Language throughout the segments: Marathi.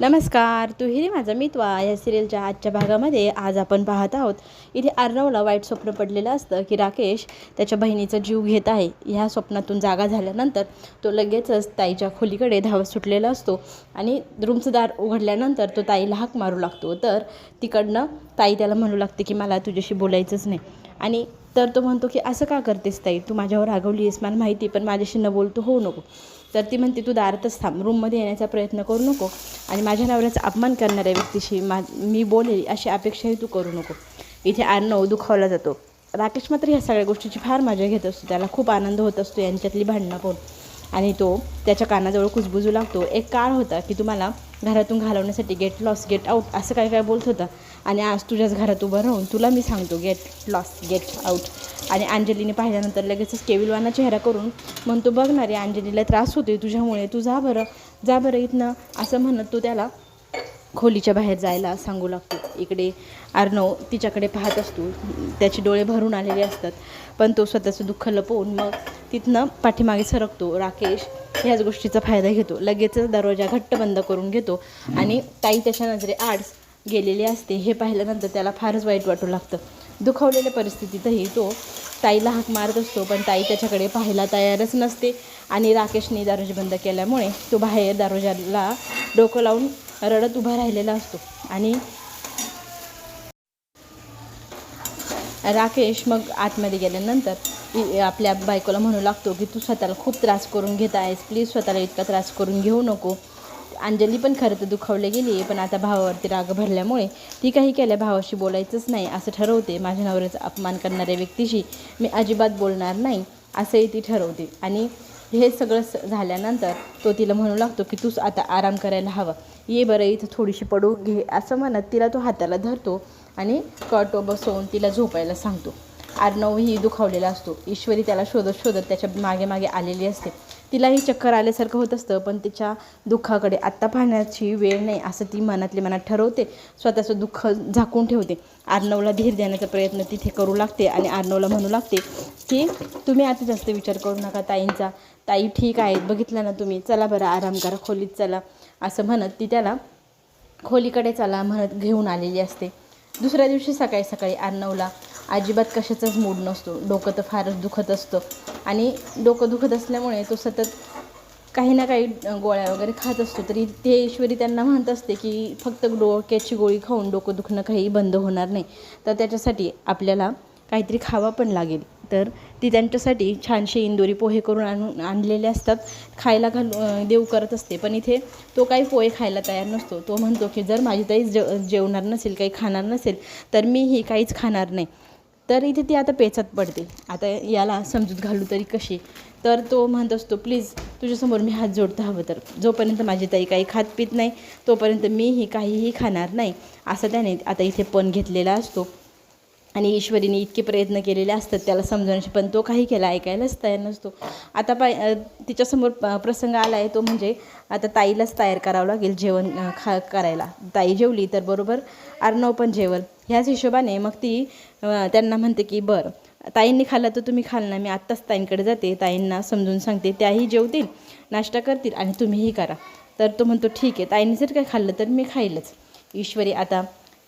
नमस्कार तुहिरी माझा मितवा. या सिरियलच्या आजच्या भागामध्ये आज आपण पाहत आहोत इथे अर्णवला वाईट स्वप्न पडलेलं असतं की राकेश त्याच्या बहिणीचा जीव घेत आहे. ह्या स्वप्नातून जागा झाल्यानंतर तो लगेचच ताईच्या खोलीकडे धावत सुटलेला असतो आणि रूमचं दार उघडल्यानंतर तो ताईला हाक मारू लागतो. तर तिकडनं ताई त्याला म्हणू लागते की मला तुझ्याशी बोलायचंच नाही. आणि तर तो म्हणतो की असं का करतेस ताई? तू माझ्यावर रागवली आहेस मला माहिती पण माझ्याशी न बोलतो होऊ नको. तर ती म्हणते तू दारातच थांब रूममध्ये येण्याचा प्रयत्न करू नको आणि माझ्या नवऱ्याचा अपमान करणाऱ्या व्यक्तीशी मा मी बोलेल अशी अपेक्षाही तू करू नको. इथे आर्णव दुखावला जातो. राकेश मात्र ह्या सगळ्या गोष्टीची फार मजा घेत असतो. त्याला खूप आनंद होत असतो यांच्यातली भांडणं पण. आणि तो त्याच्या कानाजवळ कुजबुजू लागतो. एक काळ होता की तुम्हाला घरातून घालवण्यासाठी गेट लॉस गेट आऊट असं काय काय बोलत होता. आणि आज तुझ्याच घरात उभं राहून तुला मी सांगतो गेट लॉस गेट आऊट आणि अंजलीने पाहिल्यानंतर लगेचच केविलवाना चेहरा करून म्हणतो बघ ना रे अंजलीला त्रास होतोय तुझ्यामुळे. तू जा बरं जा बरं इथनं. असं म्हणत तो त्याला खोलीच्या बाहेर जायला सांगू लागतो. इकडे अर्णव तिच्याकडे पाहत असतो. त्याचे डोळे भरून आलेले असतात. पण तो स्वतःचं दुःख लपवून मग तिथनं पाठीमागे सरकतो. राकेश ह्याच गोष्टीचा फायदा घेतो. लगेचच दरवाजा घट्ट बंद करून घेतो. आणि ताई त्याच्या नजरे आड्स गेलेली असते हे पाहिल्यानंतर त्याला फारच वाईट वाटू लागतं. दुखावलेल्या परिस्थितीतही तो ताईला हाक मारत असतो पण ताई त्याच्याकडे पाहायला तयारच नसते आणि राकेशने दरवाजा बंद केल्यामुळे तो बाहेर दारोजाला डोकं लावून रडत उभा राहिलेला असतो आणि राकेश मग आतमध्ये गेल्यानंतर आपल्या बायकोला म्हणू लागतो की तू स्वतःला खूप त्रास करून घेत आहेस प्लीज स्वतःला इतका त्रास करून घेऊ नको. अंजली पण खरं तर दुखावली गेली आहे पण आता भावावरती राग भरल्यामुळे ती काही केल्या भावाशी बोलायचंच नाही असं ठरवते. माझ्या नवऱ्याचा अपमान करणाऱ्या व्यक्तीशी मी अजिबात बोलणार नाही असंही ती ठरवते. आणि हे सगळं स- झाल्यानंतर तो तिला म्हणू लागतो की तूच आता आराम करायला हवा. ये बरं इथं थोडीशी पडून घे असं म्हणत तिला तो हाताला धरतो आणि कटो बसवून तिला झोपायला सांगतो. आर्णवही दुखावलेला असतो. ईश्वरी त्याला शोधत शोधत त्याच्यामागे मागे आलेली असते. तिलाही चक्कर आल्यासारखं होत असतं पण तिच्या दुःखाकडे आत्ता पाहण्याची वेळ नाही असं ती मनातली मनात ठरवते. स्वतःचं दुःख झाकून ठेवते. आर्नवला धीर देण्याचा प्रयत्न तिथे करू लागते आणि आर्नवला म्हणू लागते की तुम्ही आता जास्त विचार करू नका ताईंचा. ताई ठीक आहेत बघितलं ना तुम्ही. चला बरं आराम करा खोलीत चला. असं म्हणत ती त्याला खोलीकडे चला म्हणत घेऊन आलेली असते. दुसऱ्या दिवशी सकाळी सकाळी आर्नवला अजिबात कशाचाच मूड नसतो. डोकं तर फारच दुखत असतं. आणि डोकं दुखत असल्यामुळे तो सतत काही ना काही गोळ्या वगैरे खात असतो. तरी ते ईश्वरी त्यांना म्हणत असते की फक्त डोक्याची गोळी खाऊन डोकं दुखणं काही बंद होणार नाही. तर त्याच्यासाठी आपल्याला काहीतरी खावा पण लागेल. तर ती त्यांच्यासाठी छानसे इंदोरी पोहे करून आणून आणलेले असतात. खायला घालू देऊ करत असते. पण इथे तो काही पोहे खायला तयार नसतो. तो म्हणतो की जर माझी ताई जेव जेवणार नसेल काही खाणार नसेल तर मीही काहीच खाणार नाही. तर इथे ती आता पेचात पडते आता याला समजूत घालू तरी कशी? तर तो म्हणत असतो प्लीज तुझ्यासमोर मी हात जोडतो हवं तर. जोपर्यंत माझी ताई काही खात पित नाही तोपर्यंत मीही काहीही खाणार नाही. असं त्याने आता इथे पण घेतलेला असतो. आणि ईश्वरीने इतके प्रयत्न केलेले असतात त्याला समजवण्याचे पण तो काही केला ऐकायलाच तयार नसतो. आता पाय तिच्यासमोर प- प्रसंग आला आहे तो म्हणजे आता ताईलाच तयार करावं लागेल जेवण खा करायला. ताई जेवली तर बरोबर अर्णव पण जेवल. ह्याच हिशोबाने मग ती त्यांना म्हणते की बरं ताईंनी खाल्लं तर तुम्ही खाल ना मी आत्ताच ताईंकडे जाते ताईंना समजून सांगते त्याही जेवतील नाश्ता करतील आणि तुम्हीही करा. तर तो म्हणतो ठीक आहे ताईंनी जर काय खाल्लं तर मी खाईलच. ईश्वरी आता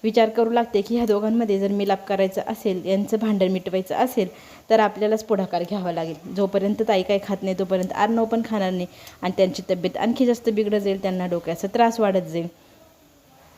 विचार करू लागते की ह्या दोघांमध्ये जर मिलाप करायचं असेल यांचं भांडण मिटवायचं असेल तर आपल्यालाच पुढाकार घ्यावा लागेल. जोपर्यंत ताई काही खात नाही तोपर्यंत अर्णव पण खाणार नाही आणि त्यांची तब्येत आणखी जास्त बिघडत जाईल त्यांना डोक्याचा त्रास वाढत जाईल.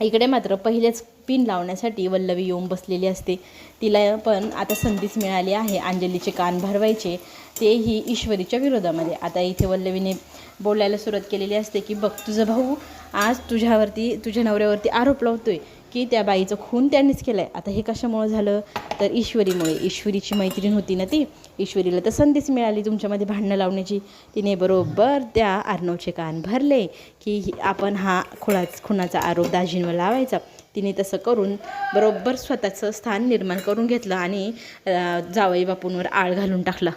इकडे मात्र पहिलेच पिन लावण्यासाठी वल्लवी येऊन बसलेली असते. तिला पण आता संधीच मिळाली आहे. अंजलीचे कान भरवायचे तेही ईश्वरीच्या विरोधामध्ये. आता इथे वल्लवीने बोलायला सुरुवात केलेली असते की बघ तुझा भाऊ आज तुझ्यावरती तुझ्या नवऱ्यावरती आरोप लावतोय. की त्या बाईचं खून त्यांनीच केलं आहे आता हे कशामुळं झालं? तर ईश्वरीमुळे. ईश्वरीची मैत्रीण होती ना ती. ईश्वरीला तर संधीच मिळाली तुमच्यामध्ये भांडणं लावण्याची. तिने बरोबर त्या अर्णवचे कान भरले की आपण हा खुळाच खुनाचा आरोप दाजींवर लावायचा. तिने तसं करून बरोबर स्वतःचं स्थान निर्माण करून घेतलं आणि जावई बापूंवर आळ घालून टाकला.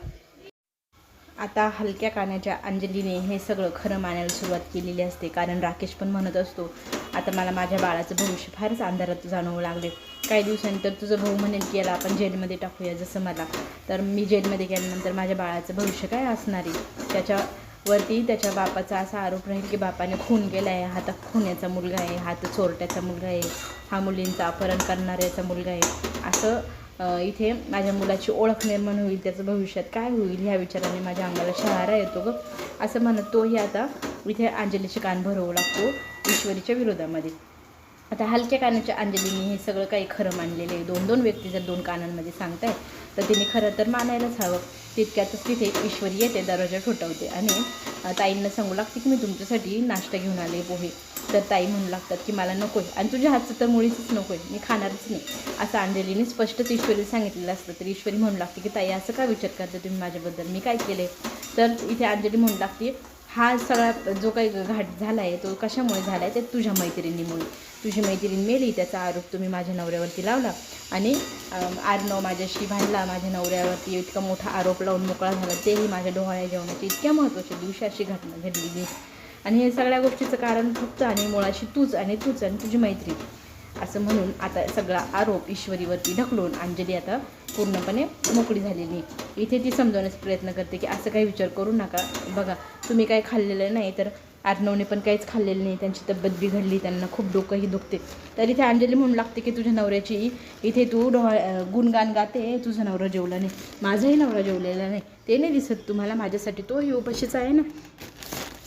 आता हलक्या कानाच्या अंजलीने हे सगळं खरं मानायला सुरुवात केलेली असते. कारण राकेश पण म्हणत असतो आता मला माझ्या बाळाचं भविष्य फारच अंधारात जाणवू लागले. काही दिवसानंतर तुझं भाऊ म्हणेल की याला आपण जेलमध्ये टाकूया जसं मला. तर मी जेलमध्ये गेल्यानंतर माझ्या बाळाचं भविष्य काय असणार आहे? त्याच्यावरती त्याच्या बापाचा असा आरोप राहील की बापाने खून केला आहे हा तर खुन्याचा मुलगा आहे हा तर चोरट्याचा मुलगा आहे हा मुलींचा अपहरण करणाऱ्याचा मुलगा आहे. असं इथे माझ्या मुलाची ओळख निर्माण होईल त्याचं भविष्यात काय होईल ह्या विचाराने माझ्या अंगाला शहारा येतो ग. असं म्हणत तोही आता इथे अंजलीचे कान भरवू लागतो ईश्वरीच्या विरोधामध्ये. आता हलक्या कानाच्या अंजलीने हे सगळं काही खरं मानलेलं आहे. दोन दोन व्यक्ती जर दोन कानांमध्ये सांगताय तर तिने खरं तर मानायलाच हवं. तितक्यातच तिथे ईश्वरी येते दरवाजा ठोठावते आणि ताईंना सांगू लागते की मी तुमच्यासाठी नाश्ता घेऊन आले पोहे. तर ताई म्हणू लागतात की मला नको आहे आणि तुझ्या हातचं तर मुळीच नको आहे मी खाणारच नाही. असं अंजलीने स्पष्टच ईश्वरी सांगितलेलं असतं. तर ईश्वरी म्हणू लागते की ताई असं का विचार करते तुम्ही माझ्याबद्दल? मी काय केले तर इथे अंजली म्हणू लागते हा सगळा जो काही घाट झाला आहे तो कशामुळे झाला आहे ते तुझ्या मैत्रिणीमुळे. तुझी मैत्रीण मेली त्याचा आरोप तुम्ही माझ्या नवऱ्यावरती लावला. आणि अम, आर्नव माझ्याशी भांडला माझ्या नवऱ्यावरती इतका मोठा आरोप लावून मोकळा झाला. तेही माझ्या डोहाळ्या जेवणाची इतक्या महत्त्वाच्या दिवशी अशी घटना घडलेली आणि हे सगळ्या गोष्टीचं कारण फक्त आणि मुळाशी तूच आणि तूच आणि तुझी मैत्री. असं म्हणून आता सगळा आरोप ईश्वरीवरती ढकलून अंजली आता पूर्णपणे मोकळी झालेली. आहे. इथे ती समजवण्याचा प्रयत्न करते की असं काही विचार करू नका. बघा तुम्ही काय खाल्लेलं नाही तर आर्नवने पण काहीच खाल्लेलं नाही. त्यांची तब्येत बिघडली त्यांना खूप डोकंही दुखते. तर इथे अंजली म्हणू लागते की तुझ्या नवऱ्याची इथे तू डोळ गुणगान गाते तुझा नवरा जेवला नाही. माझाही नवरा जेवलेला नाही. ते नाही दिसत तुम्हाला माझ्यासाठी. तोही उपाशीच आहे ना.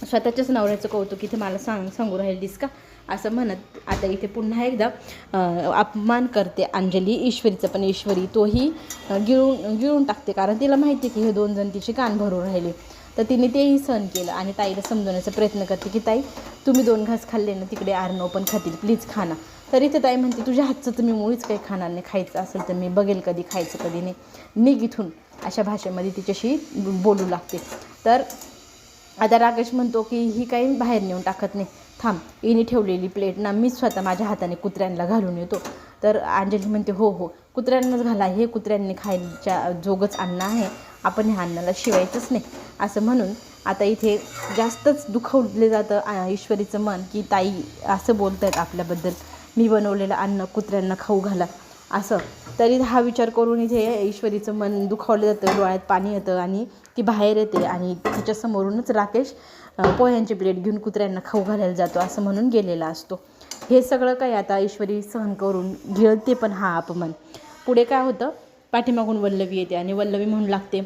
स्वतःच्याच नवऱ्याचं कौतुक इथे मला सांग सांगू राहिलीस का? असं म्हणत आता इथे पुन्हा एकदा अपमान करते अंजली ईश्वरीचं पण ईश्वरी तोही गिळून गिळून टाकते. कारण तिला माहिती आहे की हे दोन जण तिची कान भरून राहिले. तर तिने तेही सहन केलं आणि ताईला समजवण्याचा प्रयत्न करते की ताई तुम्ही दोन घास खाल्ले ना तिकडे आर्नव पण खातील. प्लीज खाना तर इथे ताई म्हणते तुझ्या हातचं तुम्ही मुळीच काही खाणार नाही. खायचं असेल तर मी बघेल कधी खायचं कधी नाही. निघ इथून. अशा भाषेमध्ये तिच्याशी बोलू लागते. तर आता राकेश म्हणतो की ही काही बाहेर नेऊन टाकत नाही. थांब हिने ठेवलेली प्लेट ना मीच स्वतः माझ्या हाताने कुत्र्यांना घालून येतो. तर अंजली म्हणते हो हो कुत्र्यांनाच घाला. हे कुत्र्यांनी खायच्या जोगच अन्न आहे. आपण ह्या अन्नाला शिवायचंच नाही. असं म्हणून आता इथे जास्तच दुखवले जातं ईश्वरीचं मन की ताई असं बोलत आहेत आपल्याबद्दल. मी बनवलेलं अन्न कुत्र्यांना खाऊ घाला. असं. तरी हा विचार करून इथे ईश्वरीचं मन दुखावलं जातं डोळ्यात पाणी येतं आणि ती बाहेर येते आणि तिच्यासमोरूनच राकेश पोह्यांची प्लेट घेऊन कुत्र्यांना खाऊ घालायला जातो असं म्हणून गेलेला असतो. हे सगळं काही आता ईश्वरी सहन करून घेळते पण हा अपमान. पुढे काय होतं? पाठीमागून वल्लवी येते आणि वल्लवी म्हणू लागते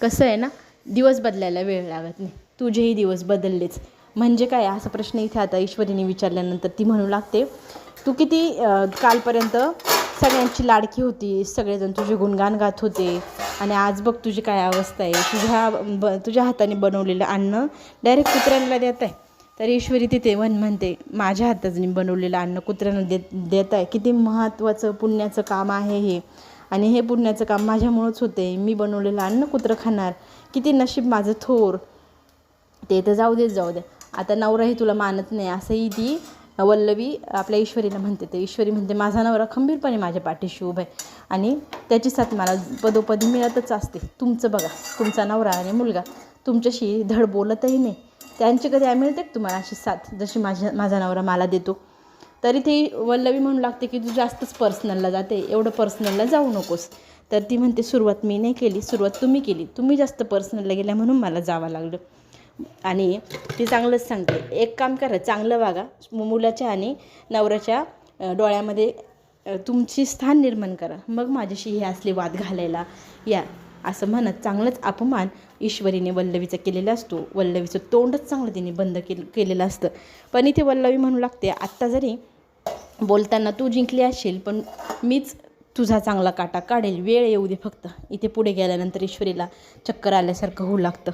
कसं आहे ना दिवस बदलायला वेळ लागत नाही. तुझेही दिवस बदललेच. म्हणजे काय? असा प्रश्न इथे आता ईश्वरीने विचारल्यानंतर ती म्हणू लागते तू किती कालपर्यंत सगळ्यांची लाडकी होती सगळेजण तुझे गुणगान गात होते आणि आज बघ तुझी काय अवस्था आहे. तुझ्या ब तुझ्या हाताने बनवलेलं अन्न डायरेक्ट कुत्र्यांना देत आहे. तर ईश्वरी तिथे वन म्हणते माझ्या हाताने बनवलेलं अन्न कुत्र्यांना देत देत आहे. किती महत्त्वाचं पुण्याचं काम आहे हे. आणि हे पुण्याचं काम माझ्यामुळंच होते. मी बनवलेलं अन्न कुत्रं खाणार. किती नशीब माझं थोर. ते तर जाऊ देच जाऊ दे. आता नवराही तुला मानत नाही. असंही ती वल्लवी आपल्या ईश्वरीला म्हणते ते ईश्वरी म्हणते माझा नवरा खंबीरपणे माझ्या पाठीशी उभा आहे आणि त्याची साथ मला पदोपदी मिळतच असते. तुमचं बघा तुमचा नवरा आणि मुलगा तुमच्याशी धड बोलतही नाही. त्यांची कधी मिळते तुम्हाला अशी साथ? जशी माझ्या माझा नवरा मला देतो. तरी ती वल्लवी म्हणू लागते की तू जास्तच पर्सनलला जाते एवढं पर्सनलला जाऊ नकोस. तर ती म्हणते सुरुवात मी नाही केली सुरुवात तुम्ही केली. तुम्ही जास्त पर्सनलला गेल्या म्हणून मला जावं लागलं. आणि ती चांगलंच सांगते. एक काम करा चांगलं वागा. मु- मुलाच्या आणि नवऱ्याच्या डोळ्यामध्ये तुमची स्थान निर्माण करा. मग माझ्याशी हे असले वाद घालायला या. असं म्हणत चांगलंच अपमान ईश्वरीने वल्लवीचा केलेला असतो. वल्लवीचं तोंडच चांगलं तिने बंद केल केलेलं असतं. पण इथे वल्लवी म्हणू लागते आत्ता जरी बोलताना तू जिंकली असेल पण मीच तुझा चांगला काटा काढेल. वेळ येऊ दे फक्त. इथे पुढे गेल्यानंतर ईश्वरीला चक्कर आल्यासारखं होऊ लागतं.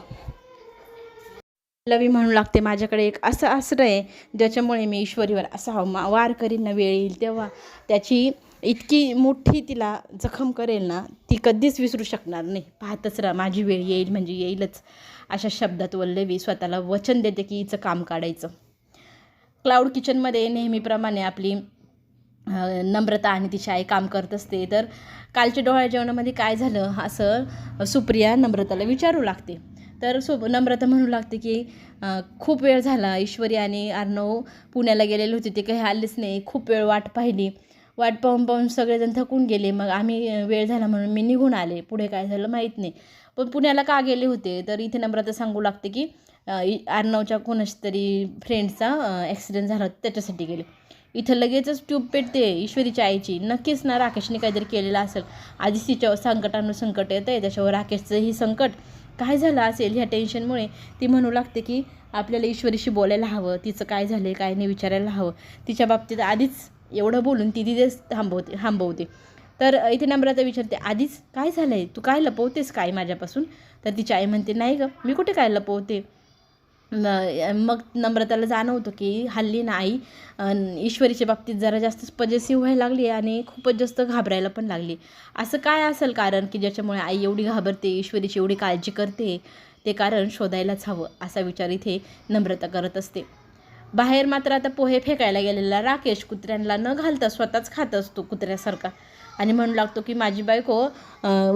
लवी म्हणू लागते माझ्याकडे एक असं आश्रय आहे ज्याच्यामुळे मी ईश्वरीवर असा मा- वार करीन ना वेळ येईल तेव्हा. त्याची इतकी मोठी तिला जखम करेल ना ती कधीच विसरू शकणार नाही. पाहतच राहा माझी वेळ येईल म्हणजे येईलच अशा शब्दात वल्लवी स्वतःला वचन देते की हिचं काम काढायचं. क्लाउड किचनमध्ये नेहमीप्रमाणे आपली नम्रता आणि तिची आई काम करत असते. तर कालच्या डोळ्या जेवणामध्ये काय झालं? असं सुप्रिया नम्रताला विचारू लागते. तर सोब नम्रता म्हणू लागते की खूप वेळ झाला ईश्वरी आणि अर्णव पुण्याला गेलेले होते. ते काही आलेच नाही. खूप वेळ वाट पाहिली. वाट पाहून पाहून सगळेजण थकून गेले. मग आम्ही वेळ झाला म्हणून मी निघून आले. पुढे काय झालं माहीत नाही. पण पुण्याला का गेले होते? तर इथे नम्रता सांगू लागते की अर्णवच्या कोणाशी तरी फ्रेंडचा ॲक्सिडेंट झाला होता. त्याच्यासाठी गेले. इथं लगेचच ट्यूब पेटते ईश्वरीच्या आईची. नक्कीच ना राकेशने काहीतरी केलेलं असेल. आधीच तिच्यावर संकटानुसंकट येतं आहे त्याच्यावर राकेशचंही संकट. काय झालं असेल ह्या टेन्शनमुळे ती म्हणू लागते की आपल्याला ईश्वरीशी बोलायला हवं. तिचं काय झालं आहे काय नाही विचारायला हवं. तिच्या बाबतीत आधीच एवढं बोलून ती तिथेच थांबवते थांबवते. तर इथे नम्रता विचारते आधीच काय झालं आहे तू काय लपवतेस काय माझ्यापासून? तर तिची आई म्हणते नाही गं मी कुठे काय लपवते? मग नम्रताला जाणवतं की हल्ली ना आई ईश्वरीच्या बाबतीत जरा जास्तच पजेसिव्ह व्हायला लागली आणि खूपच जास्त घाबरायला पण लागली. असं काय असेल कारण की ज्याच्यामुळे आई एवढी घाबरते ईश्वरीची एवढी काळजी करते ते कारण शोधायलाच हवं असा विचार इथे नम्रता करत असते. बाहेर मात्र आता पोहे फेकायला गेलेला राकेश कुत्र्यांना न घालता स्वतःच खात असतो कुत्र्यासारखा. आणि म्हणू लागतो की माझी बायको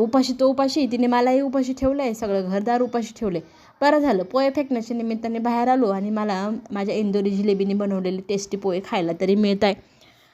उपाशी तो उपाशी तिने मलाही उपाशी ठेवलं आहे सगळं घरदार उपाशी ठेवलं आहे बरं झालं. पोहे फेकण्याच्या निमित्ताने बाहेर आलो आणि मला माझ्या इंदोरी जिलेबीने बनवलेले टेस्टी पोहे खायला तरी मिळत आहे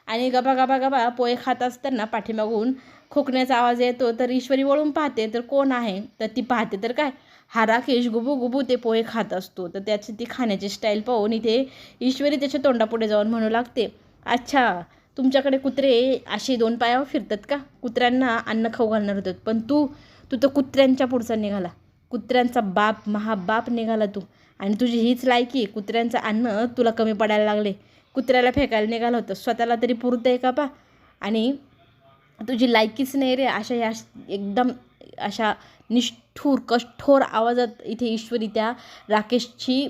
आणि गबा गबा गबा पोहे खात असताना पाठीमागून खोकण्याचा आवाज येतो तर ईश्वरी वळून पाहते तर कोण आहे? तर ती पाहते तर काय? हा राकेश गुबू गुबू ते पोहे खात असतो. तर त्याची ती खाण्याची स्टाईल पाहून इथे ईश्वरी त्याच्या तोंडापुढे जाऊन म्हणू लागते अच्छा तुमच्याकडे कुत्रे असे दोन पायावर फिरतात का? कुत्र्यांना अन्न खाऊ घालणार होतात. पण तू तू तर कुत्र्यांच्या पुढचा निघाला. कुत्र्यांचा बाप महाबाप निघाला तू. आणि तुझी हीच लायकी कुत्र्यांचं अन्न तुला कमी पडायला लागले. कुत्र्याला फेकायला निघालं होतं. स्वतःला तरी पुरतं आहे का पा? आणि तुझी लायकीच नाही रे. अशा या एकदम अशा निष्ठूर कठोर आवाजात इथे ईश्वरी त्या राकेशची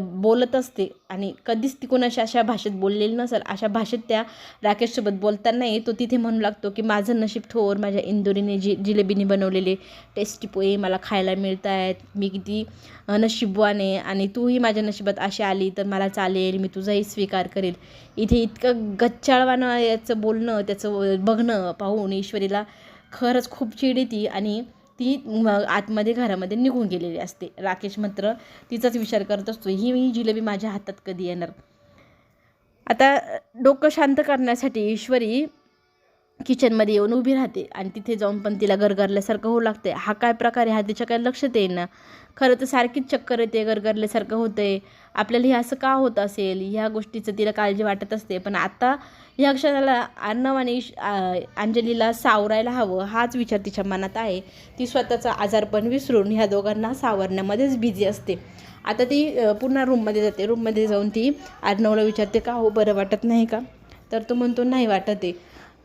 बोलत असते. आणि कधीच ती कोणाशी अशा भाषेत बोललेली नसेल अशा भाषेत त्या राकेशसोबत बोलताना येतो तिथे म्हणू लागतो की माझं नशीब थोर माझ्या इंदोरीने जी जिलेबीने बनवलेले टेस्टी पोहे मला खायला मिळत आहेत मी किती नशीबवाने नशीबवान आहे आणि तूही माझ्या नशिबात अशी आली तर मला चालेल मी तुझाही स्वीकार करेल. इथे इतकं गच्चाळवानं याचं बोलणं त्याचं बघणं पाहून ईश्वरीला खरंच खूप चिड येते. आणि ती आतमध्ये घरामध्ये निघून गेलेली असते. राकेश मात्र तिचाच विचार करत असतो ही ही जिलेबी माझ्या हातात कधी येणार? आता डोकं शांत करण्यासाठी ईश्वरी किचनमध्ये येऊन उभी राहते आणि तिथे जाऊन पण तिला गरगरल्यासारखं होऊ लागते हा काय प्रकार आहे? हा तिच्या काय लक्षात येईना. खरं तर सारखीच चक्कर येते गरगरल्यासारखं होतं आहे आपल्याला हे असं का होत असेल? ह्या गोष्टीचं तिला काळजी वाटत असते. पण आता ह्या क्षणाला अर्णव आणि अंजलीला सावरायला हवं हाच विचार तिच्या मनात आहे. ती स्वतःचा आजारपण विसरून ह्या दोघांना सावरण्यामध्येच बिझी असते. आता ती पुन्हा रूममध्ये जाते. रूममध्ये जाऊन ती अर्णवला विचारते का हो बरं वाटत नाही का? तर तो म्हणतो नाही वाटत आहे.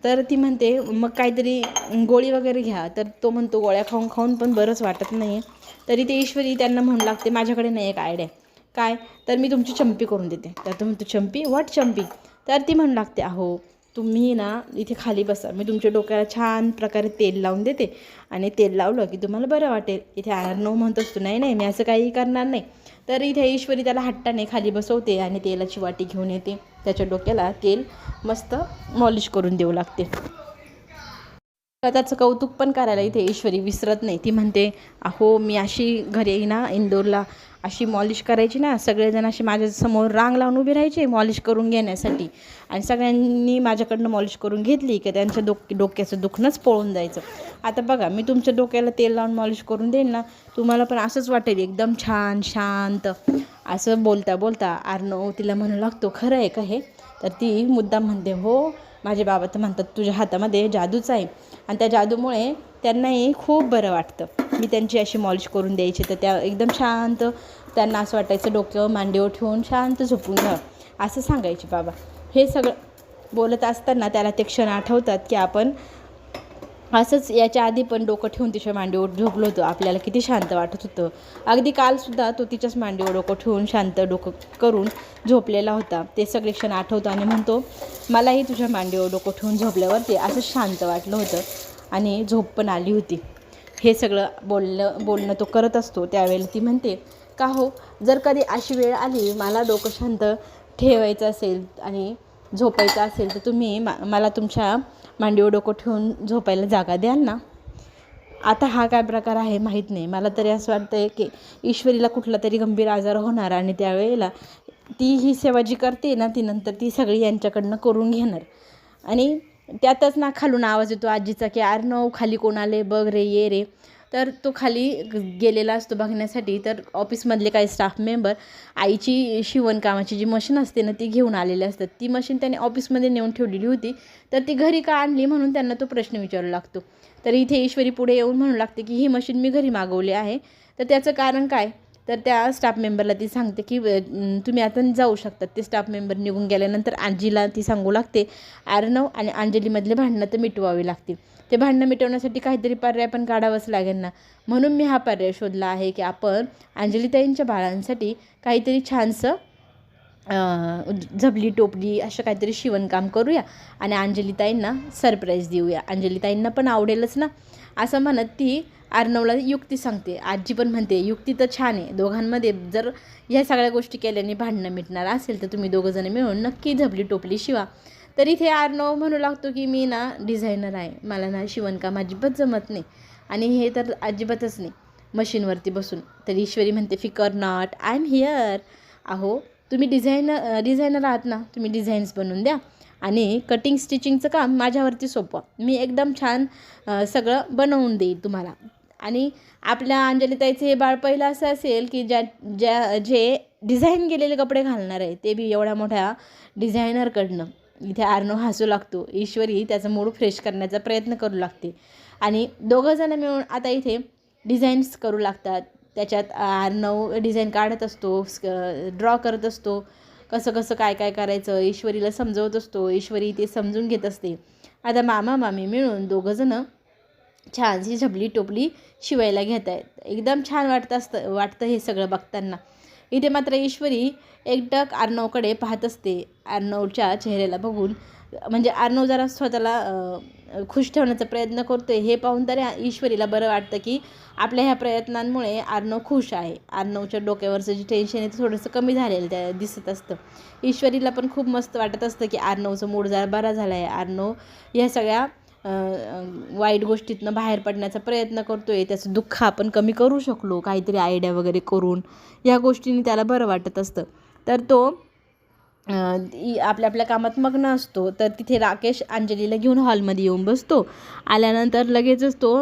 तर ती म्हणते मग काहीतरी गोळी वगैरे घ्या. तर तो म्हणतो गोळ्या खाऊन खाऊन पण बरंच वाटत नाही तरी ते ईश्वरी त्यांना म्हणू लागते माझ्याकडे नाही एक आयडिया काय? तर मी तुमची चंपी करून देते. तर तो म्हणतो चंपी? व्हॉट चंपी? तर ती म्हणू लागते अहो तुम्ही ना इथे खाली बसा. मी तुमच्या डोक्याला छान प्रकारे तेल लावून देते आणि तेल लावलं की तुम्हाला बरं वाटेल. इथे अर्णव म्हणत असतो नाही नाही मी असं काही करणार नाही. तर इथे ईश्वरी त्याला हट्टाने खाली बसवते आणि तेलाची वाटी घेऊन येते. त्याच्या डोक्याला तेल मस्त मॉलिश करून देऊ लागते. त्याचं कौतुक पण करायला इथे ईश्वरी विसरत नाही. ती म्हणते अहो मी अशी घरी ना इंदोरला अशी मॉलिश करायची ना सगळेजण असे माझ्यासमोर रांग लावून उभी राहायचे मॉलिश करून घेण्यासाठी. आणि सगळ्यांनी माझ्याकडनं मॉलिश करून घेतली की त्यांच्या डोक डोक्याचं दुखणंच पळून जायचं. आता बघा मी तुमच्या डोक्याला तेल लावून मॉलिश करून देईन ना तुम्हाला पण असंच वाटेल एकदम छान शांत. असं बोलता बोलता आर्नव तिला म्हणू लागतो खरं आहे का हे? तर ती मुद्दाम म्हणते हो माझे बाबा तर म्हणतात तुझ्या हातामध्ये जादूच आहे. आणि त्या जादूमुळे त्यांनाही खूप बरं वाटतं. मी त्यांची अशी मॉलिश करून द्यायची. तर त्या एकदम शांत त्यांना असं वाटायचं डोक्यावर मांडीवर ठेवून शांत झोपून घ्या असं सांगायचे बाबा. हे सगळं बोलत असताना त्याला ते क्षण आठवतात की आपण असंच याच्या आधी पण डोकं ठेवून तिच्या मांडीवर झोपलो होतो. आपल्याला किती शांत वाटत होतं. अगदी कालसुद्धा तो तिच्याच मांडीवर डोकं ठेवून शांत डोकं करून झोपलेला होता. ते सगळे क्षण आठवतो आणि म्हणतो मलाही तुझ्या मांडीवर डोकं ठेवून झोपल्यावरती असं शांत वाटलं होतं आणि झोप पण आली होती. हे सगळं बोललं बोलणं तो करत असतो. त्यावेळेला ती म्हणते का हो जर कधी अशी वेळ आली मला डोकं शांत ठेवायचं असेल आणि झोपायचं असेल तर तुम्ही मा मला तुमच्या मांडीवर डोकं ठेवून झोपायला जागा द्याल ना. आता हा काय प्रकार आहे माहीत नाही. मला तरी असं वाटतं आहे की ईश्वरीला कुठला तरी गंभीर आजार होणार आणि त्यावेळेला ती ही सेवा जी करते ना ती नंतर ती सगळी यांच्याकडनं करून घेणार. आणि त्यातच ना खालून आवाज येतो आजीचा की अरे नऊ खाली कोण आले बघ रे ये रे. तर तो खाली ग- गेलेला असतो बघण्यासाठी. तर ऑफिसमधले काही स्टाफ मेंबर आईची शिवणकामाची जी मशीन असते ना ती घेऊन आलेली असतात. ती मशीन त्याने ऑफिसमध्ये नेऊन ठेवलेली होती. तर ती घरी का आणली म्हणून त्यांना तो प्रश्न विचारू लागतो. तर इथे ईश्वरी पुढे येऊन म्हणू लागते की ही मशीन मी घरी मागवली आहे. तर त्याचं कारण काय? तर त्या स्टाफ मेंबरला ती सांगते की तुम्ही आता जाऊ शकतात ते स्टाफ मेंबर निघून गेल्यानंतर आजीला ती सांगू लागते आर्नव आणि अंजलीमधले भांडणं तर मिटवावी लागतील. ते भांडणं मिटवण्यासाठी काहीतरी पर्याय पण काढावाच लागेल ना. म्हणून मी हा पर्याय शोधला आहे की आपण अंजलीताईंच्या बाळांसाठी काहीतरी छानसं झबली टोपली असं काहीतरी शिवणकाम करूया आणि अंजलीताईंना सरप्राईज देऊया. अंजलीताईंना पण आवडेलच ना. असं म्हणत ती अर्णवला युक्ती सांगते आजी पण म्हणते युक्ती तर छान आहे. दोघांमध्ये जर ह्या सगळ्या गोष्टी केल्याने भांडणं मिटणार असेल तर तुम्ही दोघंजण मिळून नक्की झबली टोपली शिवा. तर इथे अर्णव म्हणू लागतो की मी ना डिझायनर आहे. मला ना शिवणकाम अजिबात जमत नाही. आणि हे तर अजिबातच नाही. मशीनवरती बसून. तर ईश्वरी म्हणते फिकर नॉट. I am here. अहो तुम्ही डिझायनर डिझायनर आहात ना. तुम्ही डिझाईन्स बनवून द्या आणि कटिंग स्टिचिंगचं काम माझ्यावरती सोपं मी एकदम छान सगळं बनवून देईल तुम्हाला. आणि आपल्या अंजलीताईचं हे बाळ पहिलं असं असेल की ज्या ज्या जे डिझाईन केलेले कपडे घालणार आहे ते बी एवढ्या मोठ्या डिझायनरकडनं इथे आर्नव हसू लागतो. ईश्वरी त्याचा मूड फ्रेश करण्याचा प्रयत्न करू लागते. आणि दोघंजणं मिळून आता इथे डिझाईन्स करू लागतात. त्याच्यात आर्नव डिझाईन काढत असतो ड्रॉ करत असतो. कसं कसं काय काय करायचं ईश्वरीला समजवत असतो. ईश्वरी ते समजून घेत असते. आता मामा मामी मिळून दोघंजणं छानशी झबली टोपली शिवायला घेत आहेत. एकदम छान वाटतं असतं वाटतं हे सगळं बघताना. इथे मात्र ईश्वरी एकटक आर्नवकडे पाहत असते. आर्नवच्या चेहऱ्याला बघून म्हणजे आर्नव जरा स्वतःला खुश ठेवण्याचा प्रयत्न करतोय. हे पाहून तरी ईश्वरीला बरं वाटतं की आपल्या ह्या प्रयत्नांमुळे आर्नव खुश आहे. आर्नवच्या डोक्यावरचं जे टेन्शन आहे ते थोडंसं कमी झालेलं त्या दिसत असतं. ईश्वरीला पण खूप मस्त वाटत असतं की आर्नवचं मूड जरा बरा झाला आहे अर्णव ह्या सगळ्या वाईट गोष्टीतनं बाहेर पडण्याचा प्रयत्न करतो आहे त्याचं दुःख आपण कमी करू शकलो काहीतरी आयडिया वगैरे करून या गोष्टीने त्याला बरं वाटत असतं. तर तो आपल्या आपल्या कामात मग्न असतो. तर तिथे राकेश अंजलीला घेऊन हॉलमध्ये येऊन बसतो. आल्यानंतर लगेचच तो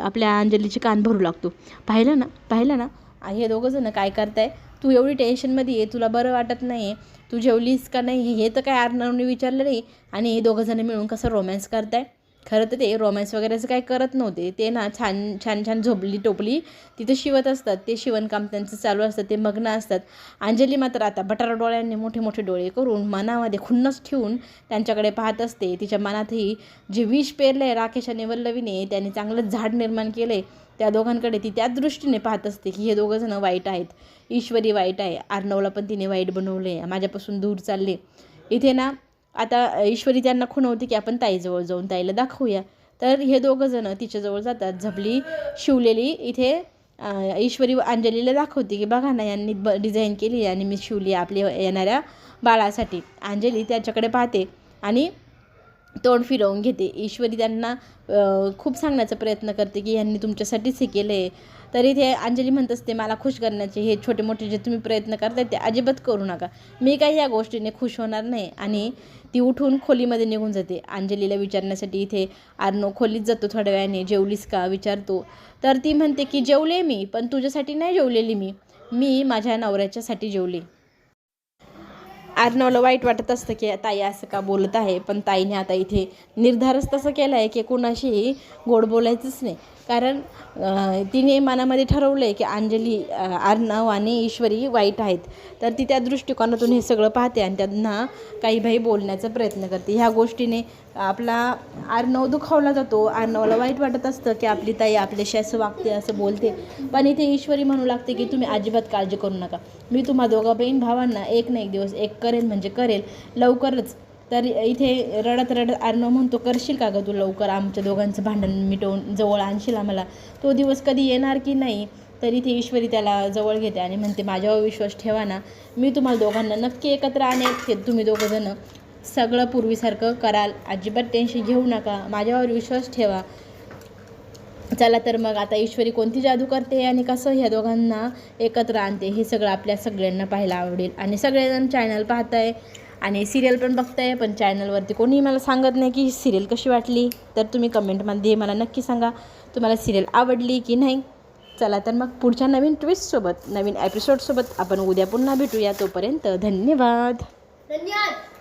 आपल्या अंजलीचे कान भरू लागतो. पाहिलं ना? पाहिलं ना? हे दोघंजणं काय करताय? तू एवढी टेन्शनमध्ये आहे तुला बरं वाटत नाही आहे तू जेवलीस का नाही? हे तर काय अर्णवने विचारलं नाही. आणि हे दोघंजणं मिळून कसं रोमॅन्स करताय? खरं तर ते रोमॅन्स वगैरे असं काही करत नव्हते. ते ना छान छान छान झोपली टोपली तिथं शिवत असतात. ते शिवणकाम त्यांचं चालू असतं. ते मग्न असतात. अंजली मात्र आता बटारा डोळ्यांनी मोठे मोठे डोळे करून मनामध्ये खुन्नस ठेवून त्यांच्याकडे पाहत असते. तिच्या मनातही जे विष पेरलं आहे राकेश आणि वल्लवीने त्याने चांगलं झाड निर्माण केलं आहे त्या दोघांकडे ती त्याच दृष्टीने पाहत असते की हे दोघंजणं वाईट आहेत. ईश्वरी वाईट आहे. आर्नवला पण तिने वाईट बनवले माझ्यापासून दूर चालले. इथे ना आता ईश्वरी त्यांना खुणवते की आपण ताईजवळ जाऊन ताईला दाखवूया. तर हे दोघं जण तिच्याजवळ जातात. झबली शिवलेली इथे ईश्वरी अंजलीला दाखवते की बघा ना यांनी ब डिझाईन केली आणि मी शिवली आपल्या येणाऱ्या बाळासाठी. अंजली त्याच्याकडे पाहते आणि तोंड फिरवून घेते. ईश्वरी त्यांना खूप सांगण्याचा प्रयत्न करते की यांनी तुमच्यासाठीच हे केलं आहे तर इथे अंजली म्हणत असते मला खुश करण्याचे हे छोटे मोठे जे तुम्ही प्रयत्न करताय ते अजिबात करू नका. मी काही या गोष्टीने खुश होणार नाही आणि ती उठून खोलीमध्ये निघून जाते. अंजलीला विचारण्यासाठी इथे आर्नो खोलीत जातो थोड्या वेळाने जेवलीस का? विचारतो. तर ती म्हणते की जेवले मी पण तुझ्यासाठी नाही जेवलेली मी. मी माझ्या नवऱ्याच्यासाठी जेवले. अर्णवला वाईट वाटत असतं की ताई असं का बोलत आहे पण ताईने आता इथे निर्धारच तसं केला आहे की कोणाशीही गोड बोलायचंच नाही. कारण तिने मनामध्ये ठरवलं आहे की अंजली अं, अर्णव आणि ईश्वरी वाईट आहेत. तर ती त्या दृष्टिकोनातून हे सगळं पाहते आणि त्यांना काही भाई बोलण्याचा प्रयत्न करते. ह्या गोष्टीने आपला अर्णव दुखावला जातो. अर्णवला वाईट वाटत असतं की आपली ताई आपल्याशी असं वागते असं बोलते. पण इथे ईश्वरी म्हणू लागते की तुम्ही अजिबात काळजी करू नका. मी तुम्हा दोघा बहीण भावांना एक ना एक दिवस एक करेल म्हणजे करेल. लवकरच. तर इथे रडत रडत आर्णव म्हणतो करशील का गं तू लवकर? आमच्या दोघांचं भांडण मिटवून जवळ आणशील आम्हाला. तो दिवस कधी येणार की नाही तर इथे ईश्वरी त्याला जवळ घेते आणि म्हणते माझ्यावर विश्वास ठेवा ना. मी तुम्हाला दोघांना नक्की एकत्र आणेल. तुम्ही दोघंजणं सगळं पूर्वीसारखं कराल. अजिबात टेन्शन घेऊ नका. माझ्यावर विश्वास ठेवा. चला तर मग आता ईश्वरी कोणती जादू करते आणि कसं ह्या दोघांना एकत्र आणते हे सगळं आपल्या सगळ्यांना पाहायला आवडेल. आणि सगळेजण चॅनल पाहताय आणि सिरियल पण बघताय पण चॅनलवरती कोणीही मला सांगत नाही की ही सिरियल कशी वाटली. तर तुम्ही कमेंटमध्ये मला नक्की सांगा तुम्हाला सिरियल आवडली की नाही. चला तर मग पुढच्या नवीन ट्विस्टसोबत नवीन एपिसोडसोबत आपण उद्या पुन्हा भेटूया. तोपर्यंत धन्यवाद. धन्यवाद.